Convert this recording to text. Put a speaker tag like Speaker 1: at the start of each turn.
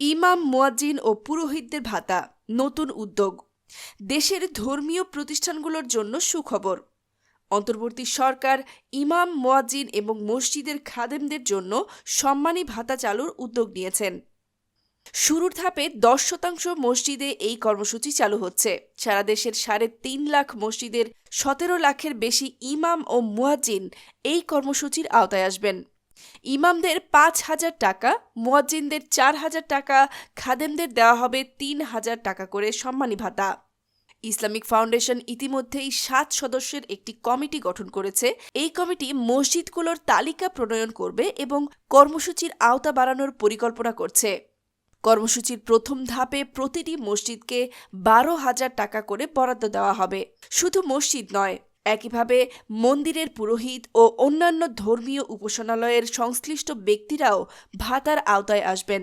Speaker 1: ইমাম, মুয়াজ্জিন ও পুরোহিতদের ভাতা, নতুন উদ্যোগ। দেশের ধর্মীয় প্রতিষ্ঠানগুলোর জন্য সুখবর। অন্তর্বর্তী সরকার, ইমাম, মুয়াজ্জিন এবং মসজিদের খাদেমদের জন্য সম্মানী ভাতা চালুর উদ্যোগ নিয়েছেন। শুরুর ধাপে দশ শতাংশ মসজিদে এই কর্মসূচি চালু হচ্ছে। সারা দেশের সাড়ে তিন লাখ মসজিদের সতেরো লাখের বেশি ইমাম ও মুয়াজ্জিন এই কর্মসূচির আওতায় আসবেন। ইমামদের পাঁচ হাজার টাকা, মুয়াজ্জিনদের চার হাজার টাকা, খাদেমদের দেওয়া হবে তিন হাজার টাকা করে সম্মানী ভাতা। ইসলামিক ফাউন্ডেশন ইতিমধ্যেই সাত সদস্যের একটি কমিটি গঠন করেছে। এই কমিটি মসজিদগুলোর তালিকা প্রণয়ন করবে এবং কর্মসূচির আওতা বাড়ানোর পরিকল্পনা করছে। কর্মসূচির প্রথম ধাপে প্রতিটি মসজিদকে বারো হাজার টাকা করে বরাদ্দ দেওয়া হবে। শুধু মসজিদ নয় একইভাবে মন্দিরের পুরোহিত ও অন্যান্য ধর্মীয় উপাসনালয়ের সংশ্লিষ্ট ব্যক্তিরাও ভাতার আওতায় আসবেন।